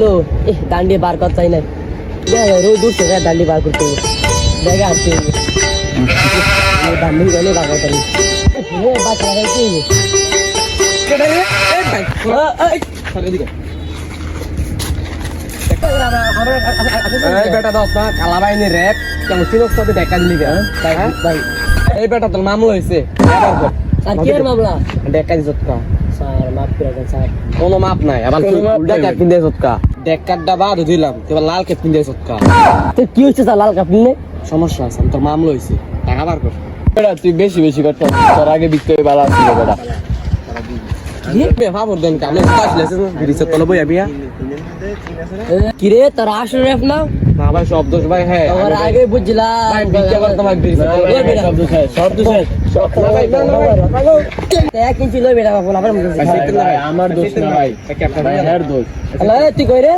লো এ দান্ডি বার করতে চাই না রোজ উঠছে রে দান্ডি বার করতে দেখে আসছে দান্ডি গেলে বার করতে হ্যাঁ? তোর মামলা হয়েছে কোনো মাপ নাই আবার কোনো মাপ উল্টা নাই। ক্যাপ কিনে দিছ কা ডেকার ডাবা দিলাম এবার লাল ক্যাপ কিনে দিছ কা তো কি হচ্ছে স্যার লাল নিয়ে সমস্যা আছে তোর মামলা হয়েছে টাকা বার কর। বেটা তুই বেশি বেশি করছ তোর আগে বিকতে বেটা কিরে তোর আসল রেফ না? না ভাই সব দোষ ভাই হ্যাঁ ওর আগে বুঝলাম। ভাই ভিক্ষা করতে ভাই বিরিছে সব দোষ সব দোষ সব না ভাই না না ভাই এক ইঞ্চি লই বেটা বাবু আবার ভাই, আমার দোষ না ভাই। দোষ তুই কই রে?